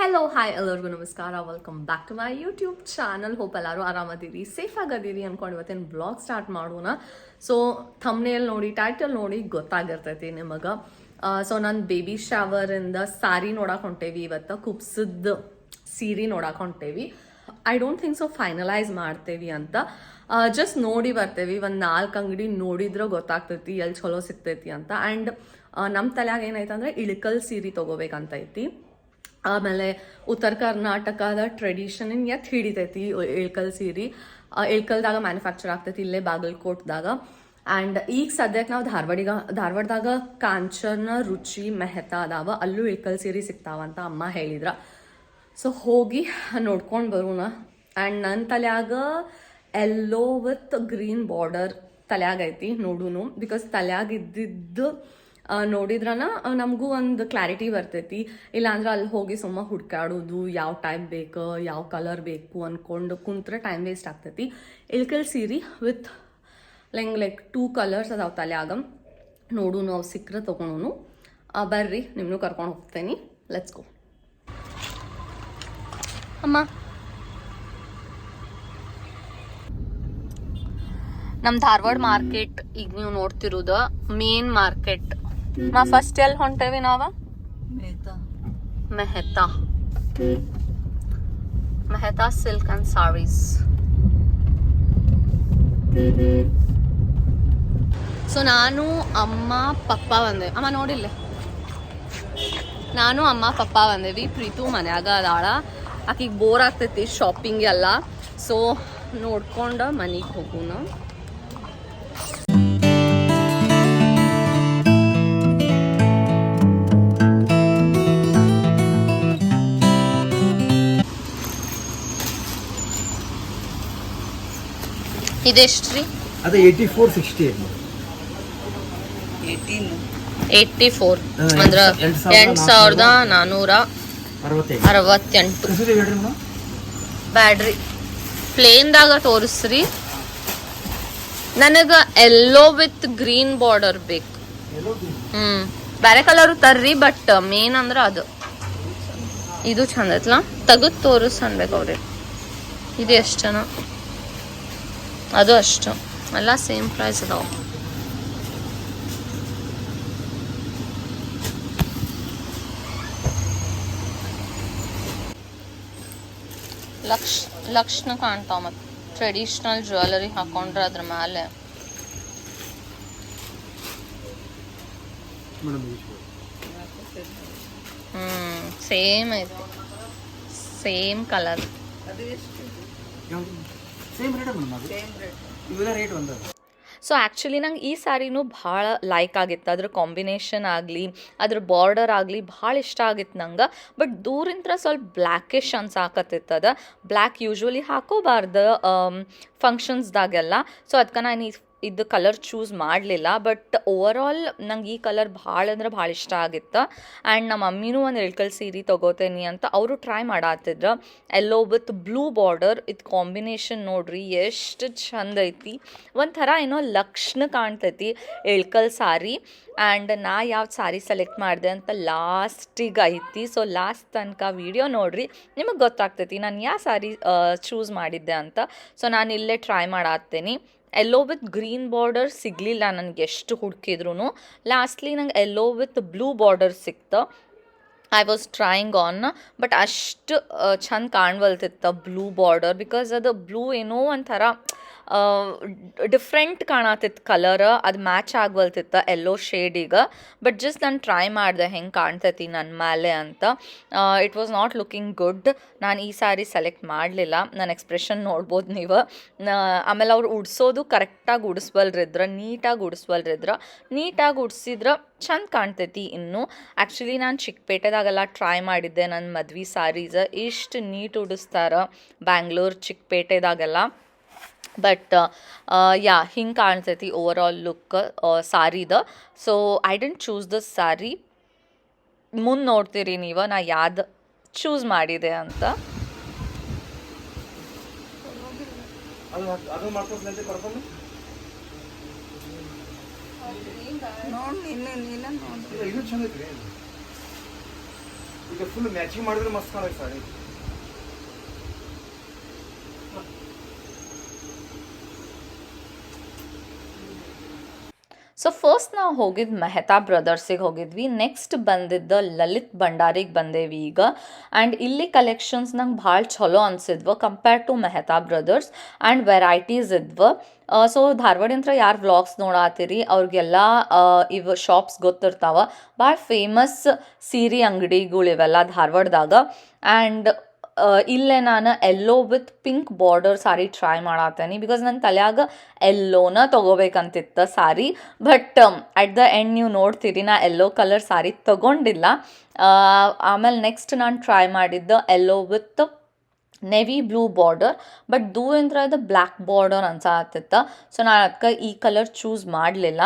Hello hi ಎಲ್ಲರಿಗೂ ನಮಸ್ಕಾರ. Welcome back to my YouTube channel hope ಎಲ್ಲರೂ ಆರಾಮದಿರಿ. ಸೇಫ್ ಆಗದಿರಿ ಅಂದ್ಕೊಂಡು ಇವತ್ತಿನ ಬ್ಲಾಗ್ ಸ್ಟಾರ್ಟ್ ಮಾಡೋಣ. ಸೊ ಥಮ್ನೇಲ್ ನೋಡಿ ಟೈಟಲ್ ನೋಡಿ ಗೊತ್ತಾಗಿರ್ತೈತಿ ನಿಮಗೆ. ಸೊ ನಾನು ಬೇಬಿ ಶವರಿಂದ ಸ್ಯಾರಿ ನೋಡಕ್ಕೆ ಹೊಂಟೇವಿ. ಇವತ್ತು ಕುಪ್ಸದ ಸೀರೆ ನೋಡಕ್ಕೆ ಹೊಂಟೇವಿ. I don't think so finalise ಮಾಡ್ತೇವಿ ಅಂತ. ಜಸ್ಟ್ ನೋಡಿ ಬರ್ತೇವಿ. ಒಂದು ನಾಲ್ಕು ಅಂಗಡಿ ನೋಡಿದ್ರೆ ಗೊತ್ತಾಗ್ತೈತಿ ಎಲ್ಲಿ ಚಲೋ ಸಿಗ್ತೈತಿ ಅಂತ. ಆ್ಯಂಡ್ ನಮ್ಮ ತಲೆಯಾಗ ಏನೈತೆ ಅಂದರೆ ಇಳಕಲ್ ಸೀರೆ ತೊಗೋಬೇಕಂತ ಐತಿ ಆಮೇಲೆ ಉತ್ತರ ಕರ್ನಾಟಕದ ಟ್ರೆಡಿಷನ್ ಎತ್ ಹಿಡಿತೈತಿ ಇಳ್ಕಲ್ ಸೀರೆ. ಇಳ್ಕಲ್ದಾಗ ಮ್ಯಾನುಫ್ಯಾಕ್ಚರ್ ಆಗ್ತೈತಿ ಇಲ್ಲೇ ಬಾಗಲಕೋಟ್ದಾಗ. ಆ್ಯಂಡ್ ಈಗ ಸದ್ಯಕ್ಕೆ ನಾವು ಧಾರವಾಡಿಗ ಧಾರವಾಡದಾಗ ಕಾಂಚನ ರುಚಿ ಮೆಹತಾ ಅದಾವ. ಅಲ್ಲೂ ಇಳ್ಕಲ್ ಸೀರೆ ಸಿಗ್ತಾವಂತ ಅಮ್ಮ ಹೇಳಿದ್ರ. ಸೊ ಹೋಗಿ ನೋಡ್ಕೊಂಡು ಬರೋಣ. ಆ್ಯಂಡ್ ನನ್ನ ತಲ್ಯಾಗ ಎಲ್ಲೋ ವಿತ್ ಗ್ರೀನ್ ಬಾರ್ಡರ್ ತಲ್ಯಾಗ ಐತಿ ನೋಡುನು. ಬಿಕಾಸ್ ತಲ್ಯಾಗ ಇದ್ದಿದ್ದು ಆ, ನೋಡಿದ್ರನ ನಮಗೂ ಒಂದು ಕ್ಲಾರಿಟಿ ಬರ್ತೈತಿ. ಇಲ್ಲಾಂದ್ರೆ ಅಲ್ಲಿ ಹೋಗಿ ಸುಮ್ಮ ಹುಡ್ಕಾಡೋದು ಯಾವ ಟೈಪ್ ಬೇಕು, ಯಾವ ಕಲರ್ ಬೇಕು ಅಂದ್ಕೊಂಡು ಕುಂತ್ರೆ ಟೈಮ್ ವೇಸ್ಟ್ ಆಗ್ತೈತಿ. ಇಳ್ಕಲ್ ಸೀರೆ ವಿತ್ ಲೈಂಗ್ ಲೈಕ್ ಟೂ ಕಲರ್ಸ್ ಅದಾವ ತಲೆಯಾಗ ನೋಡು ಅವು ಸಿಕ್ಕರೆ ತೊಗೊಳೋನು ಬರ್ರಿ ನಿಮ್ಮನ್ನು ಕರ್ಕೊಂಡು ಹೋಗ್ತೇನೆ. ಲೆಟ್ಸ್ ಗೋ ಅಮ್ಮ. ನಮ್ ಧಾರವಾಡ ಮಾರ್ಕೆಟ್ ಈಗ ನೀವು ನೋಡ್ತಿರೋದು ಮೇನ್ ಮಾರ್ಕೆಟ್ ನಾ ಫಸ್ಟ್ ಎಲ್ಲಿ ಹೊಂಟೇವಿ ನಾವ? Mehta. Mehta. Silk and saris so ನಾನು ಅಮ್ಮ ಪಪ್ಪ ಬಂದೆ ಅಮ್ಮ ನೋಡಿಲ್ಲ? ನಾನು ಅಮ್ಮ ಪಪ್ಪ ಬಂದೇವಿ. ಪ್ರೀತು ಮನ್ಯಾಗ ಅದಾಳ. ಆಕಿಗೆ ಬೋರ್ ಆಗ್ತೈತಿ ಶಾಪಿಂಗ್ ಎಲ್ಲ. ಸೊ ನೋಡ್ಕೊಂಡು ಮನೆಗೆ ಹೋಗೋಣ ಇದೆಷ್ಟ್ರಿ ಅದು eighty four sixty eighty four ಅಂದ್ರೆ ಎಂಟ್ ಸಾವಿರದ ನಾನ್ನೂರ ಅರವತ್ತೆಂಟು. ಬ್ಯಾಡ್ರಿ. ಪ್ಲೇನ್ದಾಗ ತೋರಿಸ್ರಿ. ನನಗೆ ಎಲ್ಲೋ ವಿತ್ ಗ್ರೀನ್ ಬಾರ್ಡರ್ ಬೇಕು. ಹ್ಞೂ ಬೇರೆ ಕಲರ್ ತರ್ರಿ ಬಟ್ ಮೇನ್ ಅಂದ್ರೆ ಅದು. ಇದು ಚಂದ ಐತ್ಲ? ತೆಗೆದು ತೋರಿಸ್ ಅನ್ಬೇಕು ಅವ್ರಿಗೆ. ಇದು ಎಷ್ಟನ ಅದು ಅಷ್ಟು. ಎಲ್ಲ ಸೇಮ್ ಪ್ರೈಸ್ ಅದಾವ ಲಕ್ಷ ಲಕ್ಷಣ ಕಾಣ್ತಾವ ಮತ್ತೆ. ಟ್ರೆಡಿಷ್ನಲ್ ಜ್ಯುವೆಲರಿ ಹಾಕೊಂಡ್ರೆ ಅದ್ರ ಮೇಲೆ ಮೇಡಮ್ ಹ್ಮ್ ಸೇಮ್ ಐತಿ. Same colour same rate madam ಅದು ಇವೆಲ್ಲ ರೇಟ್ ಒಂದದ ಸೊ ಆ್ಯಕ್ಚುಲಿ ನಂಗೆ ಈ ಸ್ಯಾರಿನೂ ಭಾಳ ಲೈಕ್ ಆಗಿತ್ತು. ಅದ್ರ ಕಾಂಬಿನೇಷನ್ ಆಗಲಿ ಅದ್ರ ಬಾರ್ಡರ್ ಆಗಲಿ ಭಾಳ ಇಷ್ಟ ಆಗಿತ್ತು ನಂಗೆ. ಬಟ್ ದೂರಿಂದ ಸ್ವಲ್ಪ ಬ್ಲ್ಯಾಕಿಶ್ ಅನ್ಸಾಕತ್ತಿತ್ತದ ಬ್ಲ್ಯಾಕ್ ಯೂಶ್ವಲಿ ಹಾಕೋಬಾರ್ದು ಫಂಕ್ಷನ್ಸ್ದಾಗೆಲ್ಲ ಸೊ ಅದಕ್ಕೆ ನಾನು ಈ ಇದು ಕಲರ್ ಚೂಸ್ ಮಾಡಲಿಲ್ಲ ಬಟ್ ಓವರ್ ಆಲ್ ನಂಗೆ ಈ ಕಲರ್ ಭಾಳ ಅಂದ್ರೆ ಭಾಳ ಇಷ್ಟ ಆಗಿತ್ತು. ಆ್ಯಂಡ್ ನಮ್ಮ ಮಮ್ಮಿನೂ ಒಂದು ಇಳ್ಕಲ್ ಸೀರೆ ತೊಗೋತೇನೆ ಅಂತ ಅವರು ಟ್ರೈ ಮಾಡತ್ತಿದ್ರು ಎಲ್ಲೋ ವಿತ್ ಬ್ಲೂ ಬಾರ್ಡರ್ ಇದು ಕಾಂಬಿನೇಷನ್ ನೋಡ್ರಿ ಎಷ್ಟು ಚಂದ ಐತಿ. ಒಂಥರ ಏನೋ ಲಕ್ಷಣ ಕಾಣ್ತೈತಿ ಇಳ್ಕಲ್ ಸಾರಿ. ಆ್ಯಂಡ್ ನಾ ಯಾವ ಸಾರಿ ಸೆಲೆಕ್ಟ್ ಮಾಡಿದೆ ಅಂತ ಲಾಸ್ಟಿಗೆ ಐತಿ. ಸೊ ಲಾಸ್ಟ್ ತನಕ ವಿಡಿಯೋ ನೋಡ್ರಿ, ನಿಮಗೆ ಗೊತ್ತಾಗ್ತೈತಿ ನಾನು ಯಾವ ಸಾರಿ ಚೂಸ್ ಮಾಡಿದ್ದೆ ಅಂತ. ಸೊ ನಾನು ಇಲ್ಲೇ ಟ್ರೈ ಮಾಡಾತ್ತೇನೆ ಎಲ್ಲೋ ವಿತ್ ಗ್ರೀನ್ ಬಾರ್ಡರ್ ಸಿಗಲಿಲ್ಲ ನನಗೆ ಎಷ್ಟು ಹುಡುಕಿದ್ರು ಲಾಸ್ಟ್ಲಿ ನಂಗೆ ಎಲ್ಲೋ ವಿತ್ ಬ್ಲೂ ಬಾರ್ಡರ್ ಸಿಕ್ತು. I was trying on but ಅಷ್ಟು ಚಂದ ಕಾಣ್ವಲ್ತಿತ್ತು ಬ್ಲೂ ಬಾರ್ಡರ್ ಬಿಕಾಸ್ ಅದು ಬ್ಲೂ ಏನೋ ಒಂಥರ ಡಿಫ್ರೆಂಟ್ ಕಾಣತಿತ್ತು ಕಲರ್ ಅದು ಮ್ಯಾಚ್ ಆಗ್ವಲ್ತಿತ್ತು ಎಲ್ಲೋ ಶೇಡಿಗೆ ಬಟ್ ಜಸ್ಟ್ ನಾನು ಟ್ರೈ ಮಾಡಿದೆ, ಹೆಂಗೆ ಕಾಣ್ತೈತಿ ನನ್ನ ಮೇಲೆ ಅಂತ. It was not looking good ನಾನು ಈ ಸಾರಿ ಸೆಲೆಕ್ಟ್ ಮಾಡಲಿಲ್ಲ. ನನ್ನ ಎಕ್ಸ್ಪ್ರೆಷನ್ ನೋಡ್ಬೋದು ನೀವು. ಆಮೇಲೆ ಅವ್ರು ಉಡ್ಸೋದು ಕರೆಕ್ಟಾಗಿ ಉಡಿಸ್ವಲ್ರಿದ್ರ, ನೀಟಾಗಿ ಉಡಿಸ್ವಲ್ರಿದ್ರ. ನೀಟಾಗಿ ಉಡ್ಸಿದ್ರೆ ಚಂದ ಕಾಣ್ತೈತಿ ಇನ್ನೂ. ಆ್ಯಕ್ಚುಲಿ ನಾನು ಚಿಕ್ಕಪೇಟೆದಾಗೆಲ್ಲ ಟ್ರೈ ಮಾಡಿದ್ದೆ ನನ್ನ ಮದ್ವೆ ಸಾರೀಸ್ ಇಷ್ಟು ನೀಟ್ ಉಡಿಸ್ತಾರೆ ಬ್ಯಾಂಗ್ಳೂರ್ ಚಿಕ್ಕಪೇಟೆದಾಗೆಲ್ಲ. ಬಟ್ ಯಾ ಹಿಂಗೆ ಕಾಣ್ತೈತಿ ಓವರ್ ಆಲ್ ಲುಕ್ ಸಾರಿದ. So I didn't choose the sari ಮುಂದೆ ನೋಡ್ತೀರಿ ನೀವು ನಾ ಯಾವ್ದು ಚೂಸ್ ಮಾಡಿದೆ ಅಂತ. ಈಗ ಫುಲ್ ಮ್ಯಾಚಿಂಗ್ ಮಾಡಿದ್ರೆ ಮಸ್ತ್ ಸಾರಿ. ಸೊ ಫಸ್ಟ್ ನಾವು ಹೋಗಿದ್ದು ಮೆಹ್ತಾ ಬ್ರದರ್ಸಿಗೆ ಹೋಗಿದ್ವಿ. ನೆಕ್ಸ್ಟ್ ಬಂದಿದ್ದ ಲಲಿತ್ ಭಂಡಾರಿಗೆ ಬಂದೇವಿ ಈಗ. ಆ್ಯಂಡ್ ಇಲ್ಲಿ ಕಲೆಕ್ಷನ್ಸ್ ನಂಗೆ ಭಾಳ ಚಲೋ ಅನ್ಸಿದ್ವು compare to Mehta brothers and varieties ಇದ್ವು. ಸೊ ಧಾರವಾಡಿಂತ್ರ ಯಾರು ವ್ಲಾಗ್ಸ್ ನೋಡಾತಿರಿ, ಅವ್ರಿಗೆಲ್ಲ ಇವು ಶಾಪ್ಸ್ ಗೊತ್ತಿರ್ತಾವ. ಭಾಳ ಫೇಮಸ್ ಸೀರೆ ಅಂಗಡಿಗಳು ಇವೆಲ್ಲ ಧಾರವಾಡದಾಗ. ಆ್ಯಂಡ್ ಇಲ್ಲೇ ನಾನು yellow with pink border sari try ಮಾಡತ್ತೇನೆ because ನನ್ನ ತಲೆಯಾಗ ಎಲ್ಲೋನ ತೊಗೋಬೇಕಂತಿತ್ತು sari but at the end ನೀವು ನೋಡ್ತೀರಿ, ನಾ ಎಲ್ಲೋ ಕಲರ್ ಸಾರಿ ತೊಗೊಂಡಿಲ್ಲ. ಆಮೇಲೆ ನೆಕ್ಸ್ಟ್ ನಾನು ಟ್ರೈ ಮಾಡಿದ್ದು yellow with navy blue border but ದೂರಿಂದ ಇದು ಬ್ಲ್ಯಾಕ್ ಬಾರ್ಡರ್ ಅನ್ಸಾತಿತ್ತ. ಸೊ ನಾನು ಅದಕ್ಕೆ ಈ ಕಲರ್ ಚೂಸ್ ಮಾಡಲಿಲ್ಲ.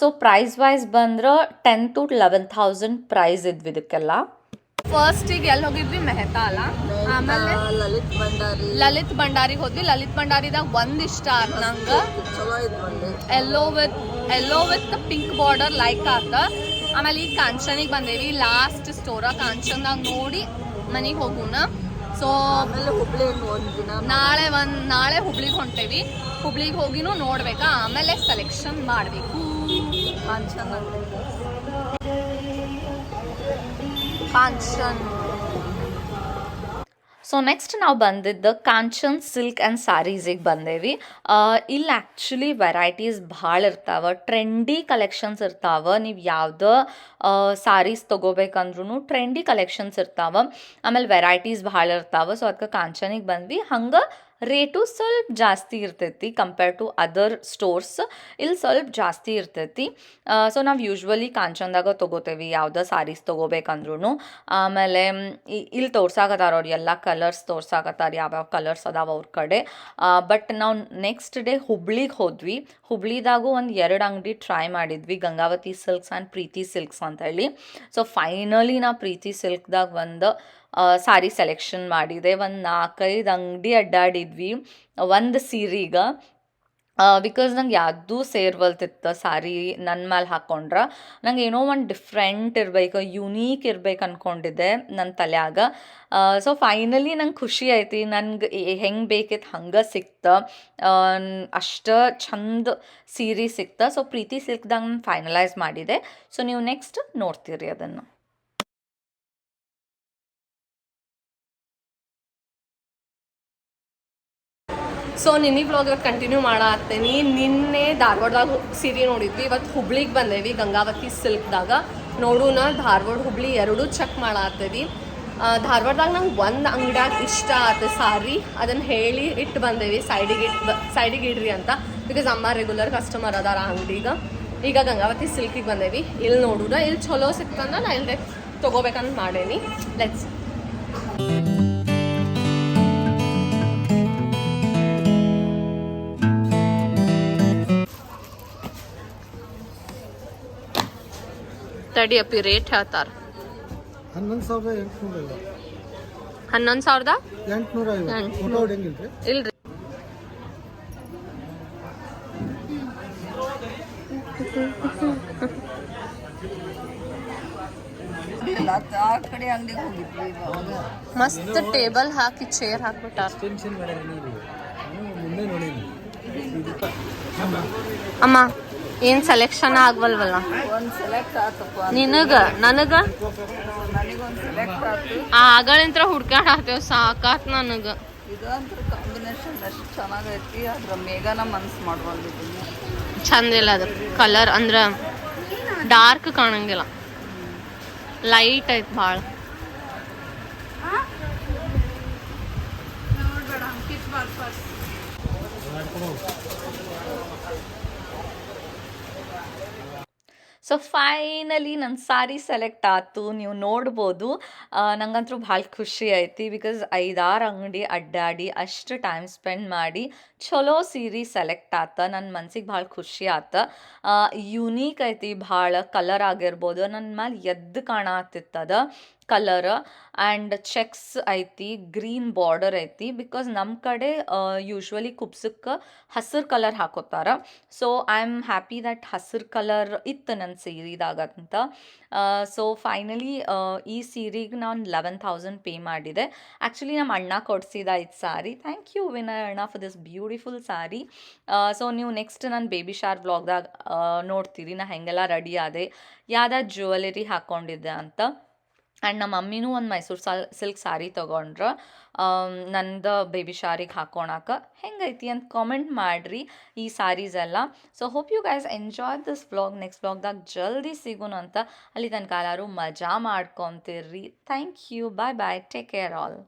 ಸೊ ಪ್ರೈಸ್ ವೈಸ್ ಬಂದ್ರೆ ten to eleven thousand price ಇದ್ವಿ ಇದಕ್ಕೆಲ್ಲ ಫಸ್ಟಿಗೆ ಎಲ್ಲಿ ಹೋಗಿದ್ವಿ? ಮೆಹತಾ ಅಲ್ಲ ಆಮೇಲೆ ಲಲಿತ್ ಭಂಡಾರಿ. ಲಲಿತ್ ಭಂಡಾರಿಗೆ ಹೋದ್ವಿ. ಲಲಿತ್ ಭಂಡಾರಿದಾಗ ಒಂದ್ ಇಷ್ಟ ಆತ್ ನಂಗೆ yellow with yellow with pink border like ಆತ. ಆಮೇಲೆ ಈಗ ಕಾಂಚನಿಗೆ ಬಂದೇವಿ. ಲಾಸ್ಟ್ ಸ್ಟೋರ ಕಾಂಚನ್ದಾಗ ನೋಡಿ ಮನೆಗೆ ಹೋಗೋಣ ಸೊ ಹುಬ್ಳಿ ನಾಳೆ ಒಂದ್ ನಾಳೆ ಹುಬ್ಳಿಗೆ ಹೊಂಟೇವಿ. ಹುಬ್ಳಿಗೆ ಹೋಗಿನೂ ನೋಡ್ಬೇಕಾ? ಆಮೇಲೆ ಸೆಲೆಕ್ಷನ್ ಮಾಡಬೇಕು. ಕಾಂಚನ ಕಾಂಚನ್. ಸೊ ನೆಕ್ಸ್ಟ್ ನಾವು ಬಂದಿದ್ದು ಕಾಂಚನ್ ಸಿಲ್ಕ್ ಆ್ಯಂಡ್ ಸ್ಯಾರೀಸಿಗೆ ಬಂದೇವಿ. ಇಲ್ಲಿ ಆ್ಯಕ್ಚುಲಿ ವೆರೈಟೀಸ್ ಭಾಳ ಇರ್ತಾವ. ಟ್ರೆಂಡಿ ಕಲೆಕ್ಷನ್ಸ್ ಇರ್ತಾವ. ನೀವು ಯಾವುದೋ ಸ್ಯಾರೀಸ್ ತೊಗೋಬೇಕಂದ್ರೂ ಟ್ರೆಂಡಿ ಕಲೆಕ್ಷನ್ಸ್ ಇರ್ತಾವ. ಆಮೇಲೆ ವೆರೈಟೀಸ್ ಭಾಳ ಇರ್ತಾವ. ಸೊ ಅದಕ್ಕೆ ಕಾಂಚನಿಗೆ ಬಂದ್ವಿ. ಹಂಗೆ ರೇಟು ಸ್ವಲ್ಪ ಜಾಸ್ತಿ ಇರ್ತೈತಿ ಕಂಪೇರ್ ಟು ಅದರ್ ಸ್ಟೋರ್ಸ್ ಇಲ್ಲಿ ಸ್ವಲ್ಪ ಜಾಸ್ತಿ ಇರ್ತೈತಿ. ಸೊ ನಾವು ಯೂಶ್ವಲಿ ಕಾಂಚನ್ದಾಗ ತೊಗೋತೇವಿ, ಯಾವುದೋ ಸಾರೀಸ್ ತೊಗೋಬೇಕಂದ್ರೂ ಆಮೇಲೆ ಇಲ್ಲಿ ತೋರ್ಸಾಕತ್ತಾರ ಅವ್ರು, ಎಲ್ಲ ಕಲರ್ಸ್ ತೋರ್ಸಾಕತ್ತಾರ, ಯಾವ್ಯಾವ ಕಲರ್ಸ್ ಅದಾವ ಅವ್ರ ಕಡೆ. ಬಟ್ ನಾವು ನೆಕ್ಸ್ಟ್ ಡೇ ಹುಬ್ಳಿಗೆ ಹೋದ್ವಿ. ಹುಬ್ಳಿದಾಗೂ ಒಂದು ಎರಡು ಅಂಗಡಿ ಟ್ರೈ ಮಾಡಿದ್ವಿ, Gangavati silks and Preethi silks ಅಂತ ಹೇಳಿ ಸೊ ಫೈನಲಿ ನಾ ಪ್ರೀತಿ ಸಿಲ್ಕ್ದಾಗ ಒಂದು ಸಾರಿ ಸೆಲೆಕ್ಷನ್ ಮಾಡಿದೆ. ಒಂದು ನಾಲ್ಕೈದು ಅಂಗಡಿ ಅಡ್ಡಾಡಿದ್ವಿ. ಒಂದು ಸೀರೆಗೆ. ಬಿಕಾಸ್ ನಂಗೆ ಯಾವುದೂ ಸೇರ್ವಲ್ತಿತ್ತು ಸಾರಿ ನನ್ನ ಮೇಲೆ ಹಾಕ್ಕೊಂಡ್ರೆ ನಂಗೆ ಏನೋ ಒಂದು ಡಿಫ್ರೆಂಟ್ ಇರಬೇಕು ಯುನೀಕ್ ಇರ್ಬೇಕು ಅಂದ್ಕೊಂಡಿದ್ದೆ ನನ್ನ ತಲೆಯಾಗ. ಸೊ ಫೈನಲಿ ನಂಗೆ ಖುಷಿ ಐತಿ ನನಗೆ ಹೆಂಗೆ ಬೇಕಿತ್ತು ಹಂಗೆ ಸಿಕ್ತ. ಅಷ್ಟು ಚಂದ ಸೀರೆ ಸಿಕ್ತ. ಸೊ ಪ್ರೀತಿ ಸಿಲ್ಕ್ದಾಗ ನಾನು ಫೈನಲೈಸ್ ಮಾಡಿದೆ. ಸೊ ನೀವು ನೆಕ್ಸ್ಟ್ ನೋಡ್ತೀರಿ ಅದನ್ನು. ಸೊ ನಿನ್ನೆ ಬ್ಲಾಗ್ ಇವತ್ತು ಕಂಟಿನ್ಯೂ ಮಾಡತ್ತೇನಿ. ನಿನ್ನೆ ಧಾರವಾಡದಾಗ ಸೀರೆ ನೋಡಿದ್ವಿ. ಇವತ್ತು ಹುಬ್ಳಿಗೆ ಬಂದೇವಿ, ಗಂಗಾವತಿ ಸಿಲ್ಕ್ದಾಗ. ನೋಡೋಣ ಧಾರವಾಡ ಹುಬ್ಳಿ ಎರಡೂ ಚೆಕ್ ಮಾಡತ್ತೇವಿ. ಧಾರವಾಡದಾಗ ನಂಗೆ ಒಂದು ಅಂಗಡ್ಯಾಗ ಇಷ್ಟ ಆತ ಸಾರಿ. ಅದನ್ನು ಹೇಳಿ ಇಟ್ಟು ಬಂದೇವಿ ಸೈಡಿಗೆ ಇಟ್ಟು ಸೈಡಿಗೆ ಇಡ್ರಿ ಅಂತ. ಬಿಕಾಸ್ ಅಮ್ಮ ರೆಗ್ಯುಲರ್ ಕಸ್ಟಮರ್ ಅದಾರ ಆ ಅಂಗಡಿಗೆ. ಈಗ ಗಂಗಾವತಿ ಸಿಲ್ಕಿಗೆ ಬಂದೇವಿ. ಇಲ್ಲಿ ನೋಡೋಣ ಇಲ್ಲಿ ಚಲೋ ಸಿಕ್ತಂದ್ರೆ ನಾ ಇಲ್ಲದೆ ತೊಗೋಬೇಕಂತ ಮಾಡೇನಿ. ಲೆಟ್ಸ್ ತಡಿ ಅಪ್ಪಿ ರೇಟ್ ಹೇಳ್ತಾರ. ಹನ್ನೊಂದು ಸಾವಿರದ ಎಂಟುನೂರ ಹನ್ನೊಂದು ಸಾವಿರದ? ಇಲ್ರಿ. ಮಸ್ತ್ ಟೇಬಲ್ ಹಾಕಿ ಚೇರ್ ಹಾಕ್ಬಿಟ್ಟಾರ. ಅಮ್ಮ ಏನ್ ಸೆಲೆಕ್ಷನ್ ಆಗ್ವಲ್ವಲ್ಲ? ನಿನಗ? ನನಗ? ಆಗಳಿಂತ್ರ ಹುಡ್ಕಾಡತ್ತೇವ್ ಸಾಕಾತ್ ನನಗ. ಚಂದ ಇಲ್ಲ ಅದು. ಕಲರ್ ಅಂದ್ರ ಡಾರ್ಕ್ ಕಾಣಂಗಿಲ್ಲ. ಲೈಟ್ ಐತ್ ಭಾಳ ಸೊ ಫೈನಲಿ ನನ್ನ ಸಾರಿ ಸೆಲೆಕ್ಟ್ ಆಯ್ತು. ನೀವು ನೋಡ್ಬೋದು. ನಂಗಂತೂ ಭಾಳ ಖುಷಿ ಐತಿ ಬಿಕಾಸ್ ಐದಾರು ಅಂಗಡಿ ಅಡ್ಡಾಡಿ ಅಷ್ಟು ಟೈಮ್ ಸ್ಪೆಂಡ್ ಮಾಡಿ ಚಲೋ ಸೀರೆ ಸೆಲೆಕ್ಟ್ ಆತ ನನ್ನ ಮನ್ಸಿಗೆ ಭಾಳ ಖುಷಿ ಆತ. ಯುನೀಕ್ ಐತಿ, ಭಾಳ ಕಲರ್ ಆಗಿರ್ಬೋದು ನನ್ನ ಮೇಲೆ ಎದ್ದು ಕಾಣತ್ತಿತ್ತದ ಕಲರ್. ಆ್ಯಂಡ್ ಚೆಕ್ಸ್ ಐತಿ, ಗ್ರೀನ್ ಬಾರ್ಡರ್ ಐತಿ, ಬಿಕಾಸ್ ನಮ್ಮ ಕಡೆ ಯೂಶ್ವಲಿ ಕುಬ್ಸಕ್ಕೆ ಹಸಿರು colour ಹಾಕೋತಾರ. So I am happy that ಹಸಿರು ಕಲರ್ ಇತ್ತು ನನ್ನ ಸೀರೆದಾಗ ಅಂತ ಸೊ, ಫೈನಲಿ ಈ ಸೀರೆಗೆ ನಾನು ಲೆವೆನ್ ಥೌಸಂಡ್ ಪೇ ಮಾಡಿದೆ. ಆ್ಯಕ್ಚುಲಿ ನಮ್ಮ ಅಣ್ಣ ಕೊಡ್ಸಿದ ಇದು ಸಾರಿ. ಥ್ಯಾಂಕ್ ಯು ವಿನಯ್ ಅಣ್ಣ for this beautiful sari so ನೀವು ನೆಕ್ಸ್ಟ್ ನನ್ನ ಬೇಬಿ ಶಾರ್ ವ್ಲಾಗ್ದಾಗ ನೋಡ್ತೀರಿ. ನಾ ಹೆಂಗೆಲ್ಲ ರೆಡಿ ಆದೆ. ಯಾವ್ದಾದ್ರು ಜ್ಯುವೆಲರಿ ಹಾಕ್ಕೊಂಡಿದ್ದೆ ಅಂತ. ಆ್ಯಂಡ್ ನಮ್ಮ ಮಮ್ಮಿನೂ ಒಂದು ಮೈಸೂರು ಸಾಲ್ ಸಿಲ್ಕ್ ಸ್ಯಾರಿ ತೊಗೊಂಡ್ರೆ. ನಂದು ಬೇಬಿ ಶಾರಿಗೆ ಹಾಕೋಣಕ್ಕೆ ಹೆಂಗೈತಿ ಅಂತ ಕಾಮೆಂಟ್ ಮಾಡಿರಿ ಈ ಸ್ಯಾರೀಸ್ ಎಲ್ಲ. So hope you guys enjoy this vlog next ವ್ಲಾಗ್ದಾಗ ಜಲ್ದಿ ಸಿಗೋಣ ಅಂತ. ಅಲ್ಲಿ ತನಕ ಎಲ್ಲರೂ ಮಜಾ ಮಾಡ್ಕೊತಿರ್ರಿ. Thank you bye bye take care all